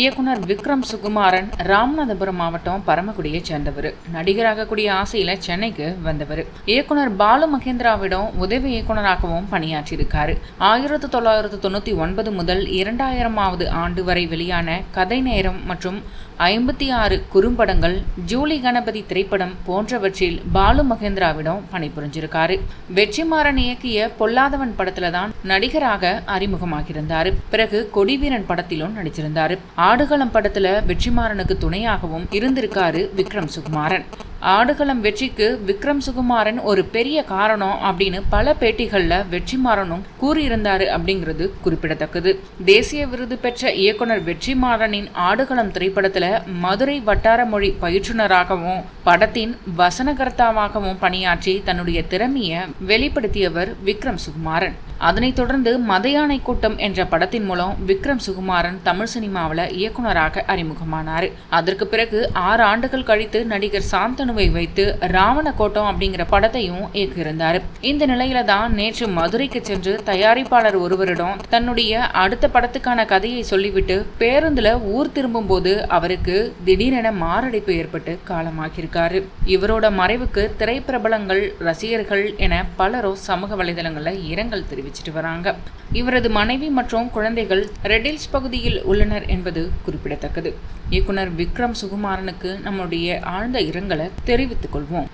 இயக்குனர் விக்ரம் சுகுமாரன் ராமநாதபுரம் மாவட்டம் பரமக்குடியை சேர்ந்தவர். நடிகராக கூடிய ஆசையில சென்னைக்கு வந்தவர். இயக்குனர் பாலு மகேந்திராவிடம் உதவி இயக்குனராகவும் பணியாற்றியிருக்காரு. ஆயிரத்தி தொள்ளாயிரத்து தொண்ணூற்றி ஒன்பது முதல் இரண்டாயிரமாவது ஆண்டு வரை வெளியான கதை நேரம் மற்றும் ஐம்பத்தி ஆறு குறும்படங்கள் ஜூலி கணபதி திரைப்படம் போன்றவற்றில் பாலு மகேந்திராவிடம் பணிபுரிஞ்சிருக்காரு. வெற்றிமாறன் இயக்கிய பொல்லாதவன் படத்துல தான் நடிகராக அறிமுகமாகியிருந்தார். பிறகு கொடிவீரன் படத்திலும் நடிச்சிருந்தார். ஆடுகளம் படத்துல வெற்றிமாறனுக்கு துணையாகவும் இருந்திருக்காரு விக்ரம் சுகுமாரன். ஆடுகளம் வெற்றிக்கு விக்ரம் சுகுமாரன் ஒரு பெரிய காரணம் அப்படின்னு பல பேட்டிகளில் வெற்றிமாறனும் கூறியிருந்தாரு அப்படிங்கிறது குறிப்பிடத்தக்கது. தேசிய விருது பெற்ற இயக்குனர் வெற்றிமாறனின் ஆடுகளம் திரைப்படத்தில் மதுரை வட்டார மொழி பயிற்றுனராகவும் படத்தின் வசனகர்த்தாவாகவும் பணியாற்றி தன்னுடைய திறமையை வெளிப்படுத்தியவர் விக்ரம் சுகுமாரன். அதனைத் தொடர்ந்து மதையானை கூட்டம் என்ற படத்தின் மூலம் விக்ரம் சுகுமாரன் தமிழ் சினிமாவில் இயக்குனராக அறிமுகமானார். அதற்கு பிறகு ஆறு ஆண்டுகள் கழித்து நடிகர் சாந்தனு சாந்தனுவை வைத்து ராவண கோட்டம் அப்படிங்கிற படத்தையும் இயக்கியிருந்தார். இந்த நிலையில தான் நேற்று மதுரைக்கு சென்று தயாரிப்பாளர் ஒருவரிடம் தன்னுடைய அடுத்த படத்துக்கான கதையை சொல்லிவிட்டு பேருந்துல ஊர் திரும்பும் போது அவருக்கு திடீரென மாரடைப்பு ஏற்பட்டு காலமாகியிருக்காரு. இவரோட மறைவுக்கு திரைப்பிரபலங்கள் ரசிகர்கள் என பலரும் சமூக வலைதளங்களில் இரங்கல் தெரிவிச்சிட்டு வராங்க. இவரது மனைவி மற்றும் குழந்தைகள் ரெடில்ஸ் பகுதியில் உள்ளனர் என்பது குறிப்பிடத்தக்கது. இயக்குனர் விக்ரம் சுகுமாரனுக்கு நம்முடைய ஆழ்ந்த இரங்கலை தெரிவித்துக் கொள்வோம்.